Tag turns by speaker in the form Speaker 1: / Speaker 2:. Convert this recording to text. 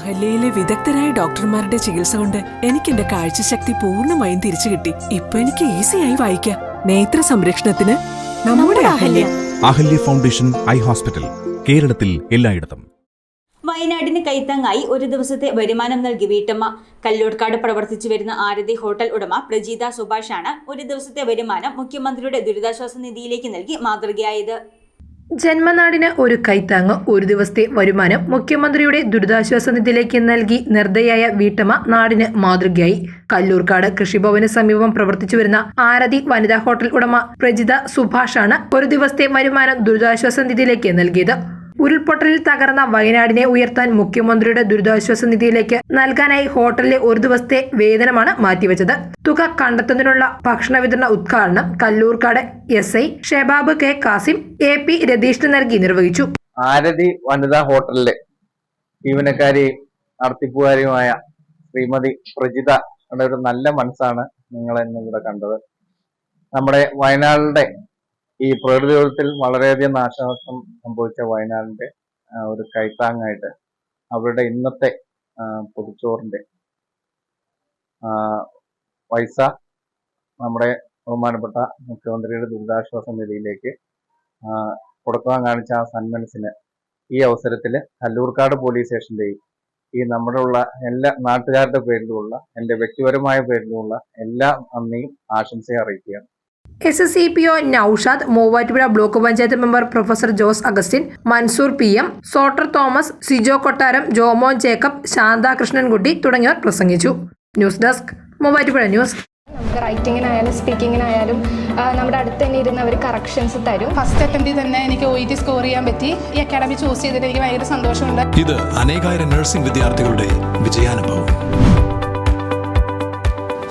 Speaker 1: അഹല്യയിലെ വിദഗ്ധരായ ഡോക്ടർമാരുടെ ചികിത്സ കൊണ്ട് എനിക്ക് എന്റെ കാഴ്ചശക്തി പൂർണമായും തിരിച്ചു കിട്ടി. ഇപ്പൊ എനിക്ക് ഈസിയായി വായിക്കാം. നേത്ര സംരക്ഷണത്തിന് നമ്മുടെ Ahalya.
Speaker 2: Ahalya. Foundation eye hospital കേരളത്തിൽ എല്ലായിടത്തും.
Speaker 3: വയനാടിന് കൈത്താങ്ങായി ഒരു ദിവസത്തെ വരുമാനം നൽകി വീട്ടമ്മ. കല്ലൂർക്കാട് പ്രവർത്തിച്ചു വരുന്ന ആരതി ഹോട്ടൽ ഉടമ പ്രജീത സുഭാഷാണ് ഒരു ദിവസത്തെ വരുമാനം മുഖ്യമന്ത്രിയുടെ ദുരിതാശ്വാസ നിധിയിലേക്ക് നൽകി മാതൃകയായത്.
Speaker 4: ജന്മനാടിന് ഒരു കൈത്താങ്ങ് ഒരു ദിവസത്തെ വരുമാനം മുഖ്യമന്ത്രിയുടെ ദുരിതാശ്വാസ നിധിയിലേക്ക് നൽകി നിർദ്ദയായ വീട്ടമ്മ നാടിന് മാതൃകയായി. കല്ലൂർക്കാട് കൃഷിഭവന് സമീപം പ്രവർത്തിച്ചു വരുന്ന ആരതി വനിതാ ഹോട്ടൽ ഉടമ പ്രജിത സുഭാഷാണ് ഒരു ദിവസത്തെ വരുമാനം ദുരിതാശ്വാസ നിധിയിലേക്ക് നൽകിയത്. ഉരുൾപൊട്ടലിൽ തകർന്ന വയനാടിനെ ഉയർത്താൻ മുഖ്യമന്ത്രിയുടെ ദുരിതാശ്വാസ നിധിയിലേക്ക് നൽകാനായി ഹോട്ടലിലെ ഒരു ദിവസത്തെ വേതനമാണ് മാറ്റിവെച്ചത്. തുക കണ്ടെത്തുന്നതിനുള്ള ഭക്ഷണ വിതരണ ഉദ്ഘാടനം Kallurkad S I Shebab K Kasim A P രതീഷിന് നൽകി നിർവഹിച്ചു.
Speaker 5: ആരതി വനിതാ ഹോട്ടലിലെ ജീവനക്കാരെയും നടത്തിപ്പുകാരിയുമായ ശ്രീമതി പ്രജിത നല്ല മനസ്സാണ് നിങ്ങൾ ഇന്നിവിടെ കണ്ടത്. നമ്മുടെ വയനാടിന്റെ ഈ പ്രകൃതി ദുരന്തത്തിൽ വളരെയധികം നാശനഷ്ടം സംഭവിച്ച വയനാടിന്റെ ഒരു കൈത്താങ്ങായിട്ട് അവരുടെ ഇന്നത്തെ പൊതിച്ചോറിന്റെ പൈസ നമ്മുടെ ബഹുമാനപ്പെട്ട മുഖ്യമന്ത്രിയുടെ ദുരിതാശ്വാസ നിധിയിലേക്ക് കൊടുക്കാൻ കാണിച്ച ആ സന്മനസ്സിന് ഈ അവസരത്തിൽ കല്ലൂർക്കാട് പോലീസ് സ്റ്റേഷന്റെയും ഈ നമ്മുടെ ഉള്ള എല്ലാ നാട്ടുകാരുടെ പേരിലുമുള്ള എന്റെ വ്യക്തിപരമായ പേരിലുമുള്ള എല്ലാ നന്ദിയും ആശംസയും അറിയിക്കുകയാണ്.
Speaker 4: S S C P O Naushad Muvattupuzha block panchayat member professor Jose Augustine Mansoor P M Sotter Thomas Sijo Kottaram Jomon Jacob Shantha Krishnankutty തുടങ്ങിയവർ പ്രസംഗിച്ചു. News desk Muvattupuzha news.
Speaker 6: നമുക്ക് റൈറ്റിങ്ങിനായാലും സ്പീക്കിങ്ങിനായാലും നമ്മുടെ അടുത്ത് തന്നെ ഇരുന്ന് അവർ കറക്ഷൻസ് തരും.
Speaker 7: ഫസ്റ്റ് അറ്റംപ്റ്റിൽ തന്നെ എനിക്ക് ഒ ടി സ്കോർ ചെയ്യാൻ പറ്റി. ഈ അക്കാഡമി ചൂസ് ചെയ്തിട്ട് എനിക്ക് ഭയങ്കര സന്തോഷമുണ്ട്.
Speaker 8: ഇത് അനേകായിരം നഴ്സിംഗ് വിദ്യാർത്ഥികളുടെ വിജയാനുഭവം.